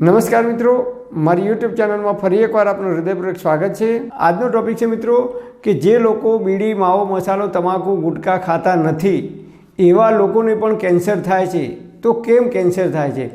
નમસ્કાર મિત્રો, મારી યુટ્યુબ ચેનલમાં ફરી એકવાર આપનું હૃદયપૂર્વક સ્વાગત છે. આજનો ટોપિક છે મિત્રો, કે જે લોકો બીડી, માવો, મસાલો, તમાકુ, ગુટકા ખાતા નથી, એવા લોકોને પણ કેન્સર થાય છે. તો કેમ કેન્સર થાય છે?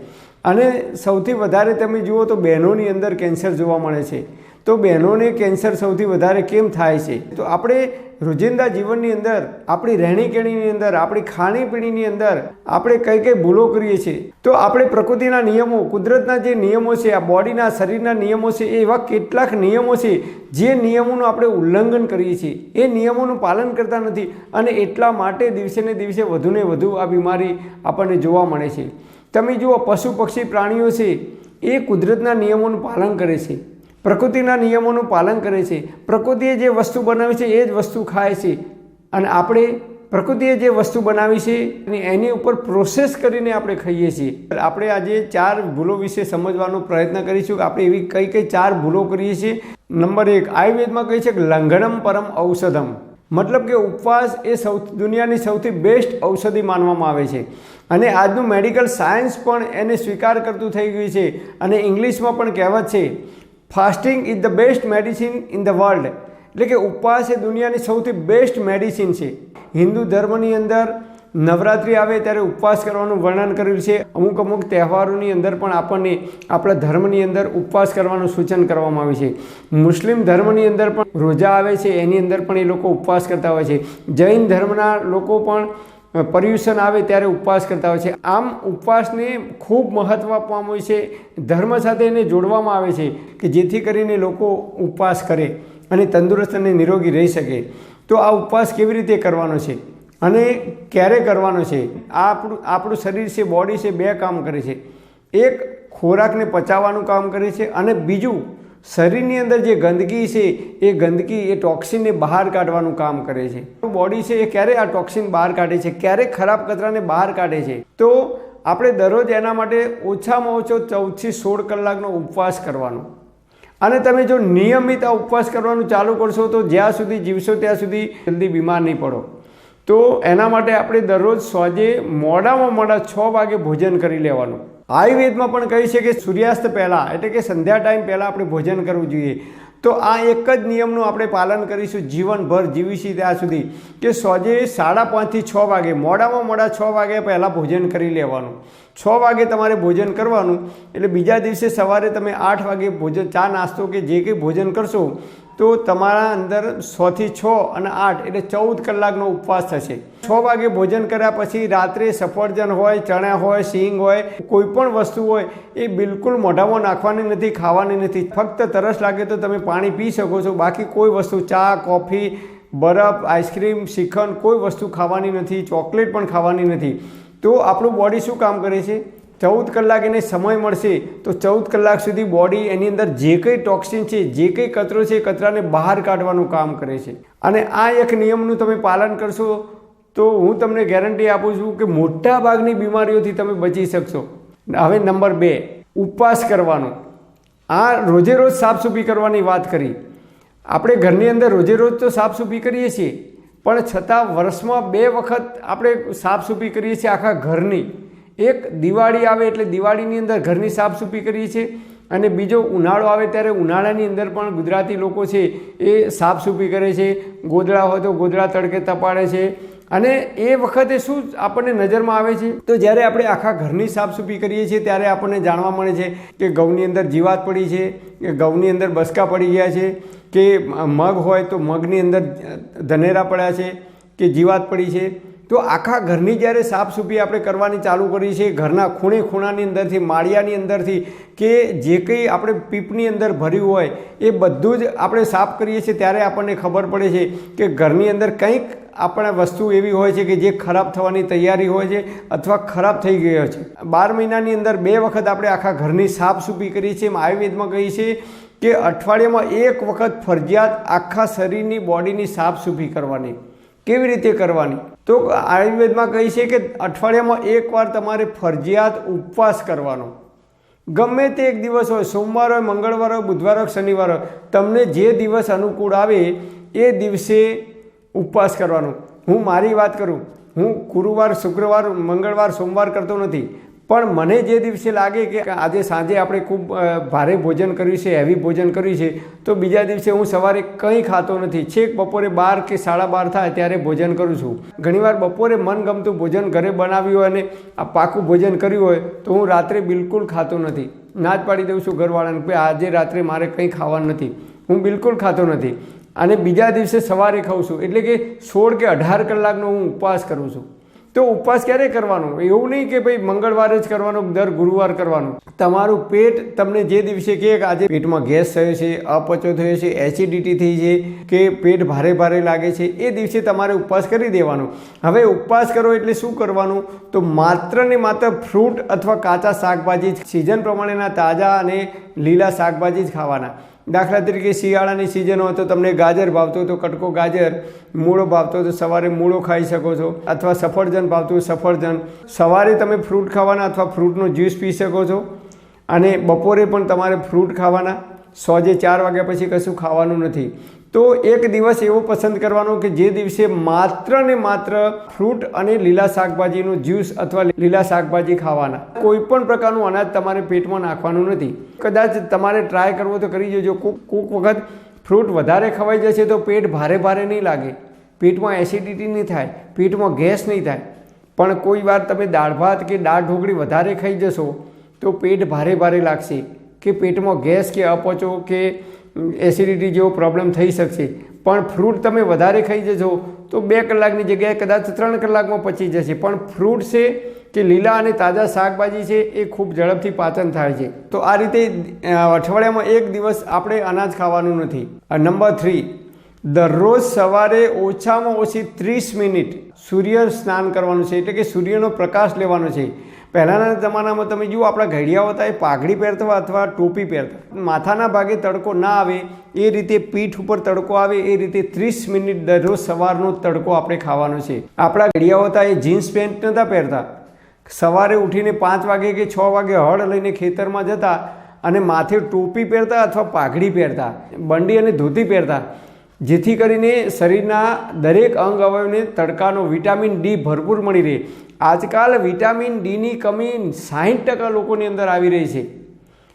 અને સૌથી વધારે તમે જુઓ તો બહેનોની અંદર કેન્સર જોવા મળે છે. તો બહેનોને કેન્સર સૌથી વધારે કેમ થાય છે? તો આપણે રોજિંદા જીવનની અંદર, આપણી રહેણીકેણીની અંદર, આપણી ખાણીપીણીની અંદર આપણે કઈ કઈ ભૂલો કરીએ છીએ. તો આપણે પ્રકૃતિના નિયમો, કુદરતના જે નિયમો છે, આ બોડીના શરીરના નિયમો છે, એવા કેટલાક નિયમો છે, જે નિયમોનું આપણે ઉલ્લંઘન કરીએ છીએ. એ નિયમોનું પાલન કરતા નથી અને એટલા માટે દિવસે ને દિવસે વધુને વધુ આ બીમારી આપણને જોવા મળે છે. તમે જુઓ, પશુ પક્ષી પ્રાણીઓ છે, એ કુદરતના નિયમોનું પાલન કરે છે. પ્રકૃતિના નિયમોનું પાલન કરે છે. પ્રકૃતિએ જે વસ્તુ બનાવી છે, એ જ વસ્તુ ખાય છે. અને આપણે પ્રકૃતિએ જે વસ્તુ બનાવી છે, અને એની ઉપર પ્રોસેસ કરીને આપણે ખાઈએ છીએ. આપણે આજે ચાર ભૂલો વિશે સમજવાનો પ્રયત્ન કરીશું કે આપણે એવી કઈ કઈ ચાર ભૂલો કરીએ છીએ. નંબર એક, આયુર્વેદમાં કહે છે કે લંઘનમ પરમ ઔષધમ. મતલબ કે ઉપવાસ એ સૌથી દુનિયાની સૌથી બેસ્ટ ઔષધિ માનવામાં આવે છે. અને આજનું મેડિકલ સાયન્સ પણ એને સ્વીકાર કરતું થઈ ગયું છે. અને ઇંગ્લિશમાં પણ કહેવત છે fasting is the best medicine in the world એટલે કે ઉપવાસ એ દુનિયાની સૌથી બેસ્ટ મેડિસિન છે. હિન્દુ ધર્મની અંદર નવરાત્રિ આવે ત્યારે ઉપવાસ કરવાનું વર્ણન કર્યું છે. અમુક અમુક તહેવારોની અંદર પણ આપણને આપણા ધર્મની અંદર ઉપવાસ કરવાનું સૂચન કરવામાં આવ્યું છે. મુસ્લિમ ધર્મની અંદર પણ રોજા આવે છે. એની અંદર પણ એ લોકો ઉપવાસ કરતા હોય છે. જૈન ધર્મના લોકો પણ પર્યુષણ આવે ત્યારે ઉપવાસ કરતા હોય છે. આમ ઉપવાસને ખૂબ મહત્ત્વ આપવામાં હોય છે. ધર્મ સાથે એને જોડવામાં આવે છે કે જેથી કરીને લોકો ઉપવાસ કરે અને તંદુરસ્ત અને નિરોગી રહી શકે. તો આ ઉપવાસ કેવી રીતે કરવાનો છે? અને ક્યારે કરવાનો છે? આ આપણું આપણું શરીર છે બોડી છે, બે કામ કરે છે. એક ખોરાકને પચાવવાનું કામ કરે છે અને બીજું શરીરની અંદર જે ગંદકી છે, એ ગંદકી, એ ટોક્સિનને બહાર કાઢવાનું કામ કરે છે. બોડી છે, એ ક્યારે આ ટોક્સિન બહાર કાઢે છે? ક્યારે ખરાબ કચરાને બહાર કાઢે છે? તો આપણે દરરોજ એના માટે ઓછામાં ઓછો ચૌદથી સોળ કલાકનો ઉપવાસ કરવાનો. અને તમે જો નિયમિત આ ઉપવાસ કરવાનું ચાલુ કરશો, તો જ્યાં સુધી જીવશો, ત્યાં સુધી જલ્દી બીમાર નહીં પડો. તો એના માટે આપણે દરરોજ સોજે મોડામાં મોડા છ વાગે ભોજન કરી લેવાનું. આયુર્વેદમાં પણ કહે છે કે સૂર્યાસ્ત પહેલાં, એટલે કે સંધ્યા ટાઈમ પહેલાં આપણે ભોજન કરવું જોઈએ. તો આ એક જ નિયમનું આપણે પાલન કરીશું, જીવનભર જીવીશું ત્યાં સુધી, કે સોજે સાડા પાંચથી છ વાગે, મોડામાં મોડા છ વાગે પહેલાં ભોજન કરી લેવાનું. છ વાગે તમારે ભોજન કરવાનું, એટલે બીજા દિવસે સવારે તમે આઠ વાગે ભોજન, ચા નાસ્તો કે જે કંઈ ભોજન કરશો તો તમારા અંદર સોથી છ અને આઠ એટલે ચૌદ કલાકનો ઉપવાસ થશે. છ વાગે ભોજન કર્યા પછી રાત્રે સફરજન હોય, ચણા હોય, સિંગ હોય કોઈ પણ વસ્તુ હોય, એ બિલકુલ મોઢામાં નાખવાની નથી, ખાવાની નથી. ફક્ત તરસ લાગે તો તમે પાણી પી શકો છો. બાકી કોઈ વસ્તુ, ચા, કોફી, બરફ, આઈસ્ક્રીમ શ્રીખંડ કોઈ વસ્તુ ખાવાની નથી, ચોકલેટ પણ ખાવાની નથી. તો આપણું બોડી શું કામ કરે છે? ચૌદ કલાક એને સમય મળશે, તો ચૌદ કલાક સુધી બોડી એની અંદર જે કંઈ ટોક્સિન છે, જે કંઈ કચરો છે એ કચરાને બહાર કાઢવાનું કામ કરે છે. અને આ એક નિયમનું તમે પાલન કરશો, તો હું તમને ગેરંટી આપું છું કે મોટા ભાગની બીમારીઓથી તમે બચી શકશો. હવે નંબર બે, ઉપવાસ કરવાનો. આ રોજે રોજ સાફસૂફી કરવાની વાત કરી. આપણે ઘરની અંદર રોજે રોજ તો સાફસૂફી કરીએ છીએ, પણ છતાં વર્ષમાં બે વખત આપણે સાફસૂફી કરીએ છીએ આખા ઘરની. એક દિવાળી આવે એટલે દિવાળીની અંદર ઘરની સાફસૂફી કરીએ છીએ અને બીજો ઉનાળો આવે ત્યારે ઉનાળાની અંદર પણ ગુજરાતી લોકો છે એ સાફસૂફી કરે છે. ગોદડા હોય તો ગોદડા તડકે તપાડે છે. અને એ વખતે શું આપણને નજરમાં આવે છે? તો જ્યારે આપણે આખા ઘરની સાફસૂફી કરીએ છીએ ત્યારે આપણને જાણવા મળે છે કે ઘઉંની અંદર જીવાત પડી છે, કે ઘઉંની અંદર બસકા પડી ગયા છે, કે મગ હોય તો મગની અંદર ધનેરા પડ્યા છે, કે જીવાત પડી છે. તો આખા ઘરની જ્યારે સાફસૂફી આપણે કરવાની ચાલુ કરી છે, ઘરના ખૂણે ખૂણાની અંદરથી, માળિયાની અંદરથી કે જે કંઈ આપણે પીપની અંદર ભર્યું હોય, એ બધું જ આપણે સાફ કરીએ છીએ ત્યારે આપણને ખબર પડે છે કે ઘરની અંદર કંઈક આપણે વસ્તુ એવી હોય છે કે જે ખરાબ થવાની તૈયારી હોય છે અથવા ખરાબ થઈ ગયો છે. બાર મહિનાની અંદર બે વખત આપણે આખા ઘરની સાફસૂફી કરીએ છીએ એમ આયુર્વેદમાં કહીએ છીએ કે અઠવાડિયામાં એક વખત ફરજિયાત આખા શરીરની બોડીની સાફસૂફી કરવાની. કેવી રીતે કરવાની? તો આયુર્વેદમાં કહી છે કે અઠવાડિયામાં એકવાર તમારે ફરજિયાત ઉપવાસ કરવાનો. ગમે તે એક દિવસ હોય, સોમવાર હોય, મંગળવાર હોય, બુધવાર હોય શનિવાર હોય, તમને જે દિવસ અનુકૂળ આવે એ દિવસે ઉપવાસ કરવાનો. હું મારી વાત કરું. હું ગુરુવાર, શુક્રવાર, મંગળવાર, સોમવાર કરતો નથી. પણ મને જે દિવસે લાગે કે આજે સાંજે આપણે ખૂબ ભારે ભોજન કર્યું છે, હેવી ભોજન કર્યું છે, તો બીજા દિવસે હું સવારે કંઈ ખાતો નથી. છેક બપોરે બાર કે સાડા બાર થાય ત્યારે ભોજન કરું છું. ઘણીવાર બપોરે મનગમતું ભોજન ઘરે બનાવ્યું હોય અને આ પાકું ભોજન કર્યું હોય, તો હું રાત્રે બિલકુલ ખાતો નથી. ના જ પાડી દઉં છું ઘરવાળાને કે આજે રાત્રે મારે કંઈ ખાવાનું નથી. હું બિલકુલ ખાતો નથી. અને બીજા દિવસે સવારે ખાઉં છું. એટલે કે સોળ કે અઢાર કલાકનો હું ઉપવાસ કરું છું. તો ઉપવાસ ક્યારે કરવાનો? એવું નહીં કે ભાઈ મંગળવારે જ કરવાનો, દર ગુરુવાર કરવાનો. તમારું પેટ તમને જે દિવસે કે આજે પેટમાં ગેસ થયો છે, અપચો થયો છે એસિડિટી થઈ છે, કે પેટ ભારે ભારે લાગે છે, એ દિવસે તમારે ઉપવાસ કરી દેવાનો. હવે ઉપવાસ કરો એટલે શું કરવાનું? તો માત્ર ને માત્ર ફ્રૂટ અથવા કાચા શાકભાજી સિઝન પ્રમાણેના તાજા અને લીલા શાકભાજી જ ખાવાના. દાખલા તરીકે શિયાળાની સિઝન હોય તો તમને ગાજર ભાવતો તો કટકો ગાજર, મૂળો ભાવતો તો સવારે મૂળો ખાઈ શકો છો, અથવા સફરજન ભાવતું સફરજન. સવારે તમે ફ્રૂટ ખાવાના અથવા ફ્રૂટનો જ્યુસ પી શકો છો. અને બપોરે પણ તમારે ફ્રૂટ ખાવાના. સોજે ચાર વાગ્યા પછી કશું ખાવાનું નથી. તો એક દિવસ એવો પસંદ કરવાનો કે જે દિવસે માત્ર ને માત્ર ફ્રૂટ અને લીલા શાકભાજીનું જ્યુસ અથવા લીલા શાકભાજી ખાવાના. કોઈ પણ પ્રકારનું અનાજ તમારે પેટમાં નાખવાનું નથી. કદાચ તમારે ટ્રાય કરવો તો કરી જોજો કોક કોક વખત ફ્રૂટ વધારે ખવાઈ જશે તો પેટ ભારે ભારે નહીં લાગે. પેટમાં એસિડિટી નહીં થાય. પેટમાં ગેસ નહીં થાય. પણ કોઈ વાર તમે દાળ ભાત કે દાળ ઢોકળી વધારે ખાઈ જશો તો પેટ ભારે ભારે લાગશે. કે પેટમાં ગેસ કે અપચો કે એસિડિટી જેવો પ્રોબ્લેમ થઈ શકશે. પણ ફ્રૂટ તમે વધારે ખાઈ જશો તો બે કલાકની જગ્યાએ કદાચ ત્રણ કલાકમાં પચી જશે. પણ ફ્રૂટ છે કે લીલા અને તાજા શાકભાજી છે, એ ખૂબ ઝડપથી પાચન થાય છે. તો આ રીતે અઠવાડિયામાં એક દિવસ આપણે અનાજ ખાવાનું નથી. નંબર થ્રી દરરોજ સવારે ઓછામાં ઓછી ત્રીસ મિનિટ સૂર્ય સ્નાન કરવાનું છે. એટલે કે સૂર્યનો પ્રકાશ લેવાનો છે. પહેલાંના જમાનામાં તમે જુઓ, આપણા ઘડિયાઓ હતા એ પાઘડી પહેરતા અથવા ટોપી પહેરતા. માથાના ભાગે તડકો ના આવે, એ રીતે પીઠ ઉપર તડકો આવે, એ રીતે ત્રીસ મિનિટ દરરોજ સવારનો તડકો આપણે ખાવાનો છે. આપણા ઘડિયાઓ હતા એ જીન્સ પેન્ટ નહોતા પહેરતા. સવારે ઉઠીને પાંચ વાગે કે છ વાગે હળ લઈને ખેતરમાં જતા અને માથે ટોપી પહેરતા અથવા પાઘડી પહેરતા, બંડી અને ધોતી પહેરતા, જેથી કરીને શરીરના દરેક અંગ અવયવને તડકાનો વિટામિન ડી ભરપૂર મળી રહે. આજકાલ વિટામિન ડીની કમી સાહીઠ ટકા લોકોની અંદર આવી રહી છે.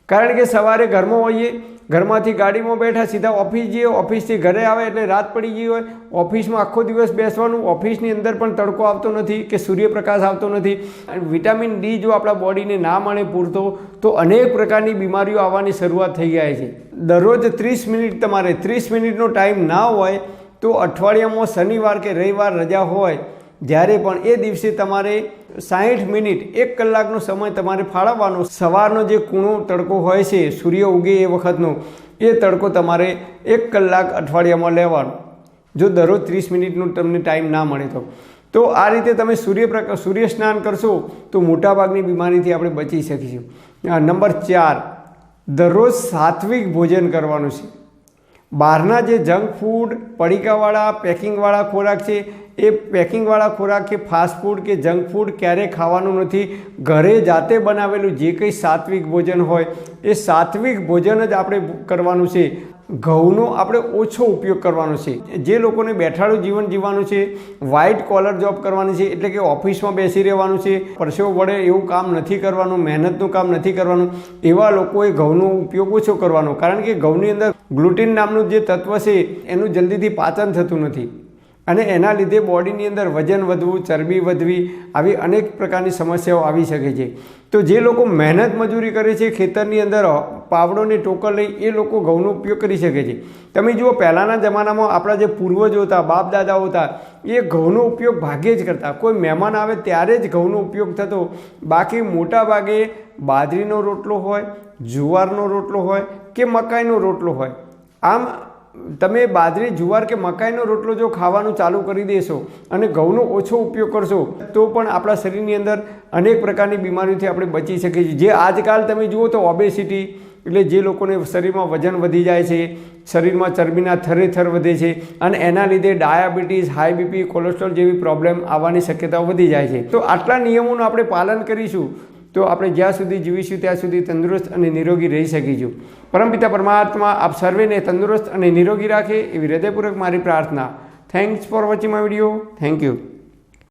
કારણ કે સવારે ઘરમાં હોઈએ, ઘરમાંથી ગાડીમાં બેઠા સીધા ઓફિસ જઈએ, ઓફિસથી ઘરે આવે એટલે રાત પડી ગઈ હોય, ઓફિસમાં આખો દિવસ બેસવાનું, ઓફિસની અંદર પણ તડકો આવતો નથી કે સૂર્યપ્રકાશ આવતો નથી. અને વિટામિન ડી જો આપણા બોડીને ના મળે પૂરતો, તો અનેક પ્રકારની બીમારીઓ આવવાની શરૂઆત થઈ જાય છે. દરરોજ ત્રીસ મિનિટ તમારે ત્રીસ મિનિટનો ટાઈમ ના હોય, તો અઠવાડિયામાં શનિવાર કે રવિવાર રજા હોય જ્યારે પણ એ દિવસે તમારે સાહીઠ મિનિટ, એક કલાકનો સમય તમારે ફાળવવાનો, સવારનો જે કૂણો તડકો હોય છે, સૂર્ય ઉગે એ વખતનો, એ તડકો તમારે એક કલાક અઠવાડિયામાં લેવાનો. જો દરરોજ ત્રીસ મિનિટનો તમને ટાઈમ ના મળે તો. તો આ રીતે તમે સૂર્યપ્રકાશ સૂર્ય સ્નાન કરશો, તો મોટાભાગની બીમારીથી આપણે બચી શકીશું. નંબર ચાર, દરરોજ સાત્વિક ભોજન કરવાનું છે. બહારના જે જંક ફૂડ, પડીકાવાળા, પેકિંગવાળા ખોરાક છે, એ પેકિંગવાળા ખોરાક કે ફાસ્ટ ફૂડ કે જંક ફૂડ ક્યારેય ખાવાનું નથી. ઘરે જાતે બનાવેલું જે કંઈ સાત્વિક ભોજન હોય, એ સાત્વિક ભોજન જ આપણે કરવાનું છે. ઘઉંનો આપણે ઓછો ઉપયોગ કરવાનો છે. જે લોકોને બેઠાડું જીવન જીવવાનું છે વ્હાઇટ કોલર જોબ કરવાની છે, એટલે કે ઓફિસમાં બેસી રહેવાનું છે, પરસેવો વડે એવું કામ નથી કરવાનું, મહેનતનું કામ નથી કરવાનું, એવા લોકોએ ઘઉંનો ઉપયોગ ઓછો કરવાનો. કારણ કે ઘઉંની અંદર ગ્લુટીન નામનું જે તત્વ છે એનું જલ્દીથી પાચન થતું નથી. અને એના લીધે બોડીની અંદર વજન વધવું, ચરબી વધવી આવી અનેક પ્રકારની સમસ્યાઓ આવી શકે છે. તો જે લોકો મહેનત મજૂરી કરે છે, ખેતરની અંદર પાવડોની ટોકર લઈ એ લોકો ઘઉંનો ઉપયોગ કરી શકે છે. તમે જુઓ, પહેલાંના જમાનામાં આપણા જે પૂર્વજો હતા બાપ દાદાઓ હતા, એ ઘઉંનો ઉપયોગ ભાગ્યે જ કરતા. કોઈ મહેમાન આવે ત્યારે જ ઘઉંનો ઉપયોગ થતો. બાકી મોટા ભાગે બાજરીનો રોટલો હોય, જુવારનો રોટલો હોય કે મકાઈનો રોટલો હોય. આમ તમે બાજરી, જુવાર કે મકાઈનો રોટલો જો ખાવાનું ચાલુ કરી દેશો અને ઘઉંનો ઓછો ઉપયોગ કરશો, તો પણ આપણા શરીરની અંદર અનેક પ્રકારની બીમારીઓથી આપણે બચી શકીએ છીએ. જે આજકાલ તમે જુઓ તો ઓબેસિટી એટલે જે લોકોને શરીરમાં વજન વધી જાય છે, શરીરમાં ચરબીના થરે થર વધે છે અને એના લીધે ડાયાબિટીસ, હાઈ બીપી, કોલેસ્ટ્રોલ જેવી પ્રોબ્લેમ આવવાની શક્યતાઓ વધી જાય છે. તો આટલા નિયમોનું આપણે પાલન કરીશું તો આપણે જ્યાં સુધી જીવીશું, ત્યાં સુધી તંદુરસ્ત અને નિરોગી રહી શકીશું. પરમપિતા પરમાત્મા, આપ સર્વેને તંદુરસ્ત અને નિરોગી રાખે એવી હૃદયપૂર્વક મારી પ્રાર્થના. Thanks for watching my video thank you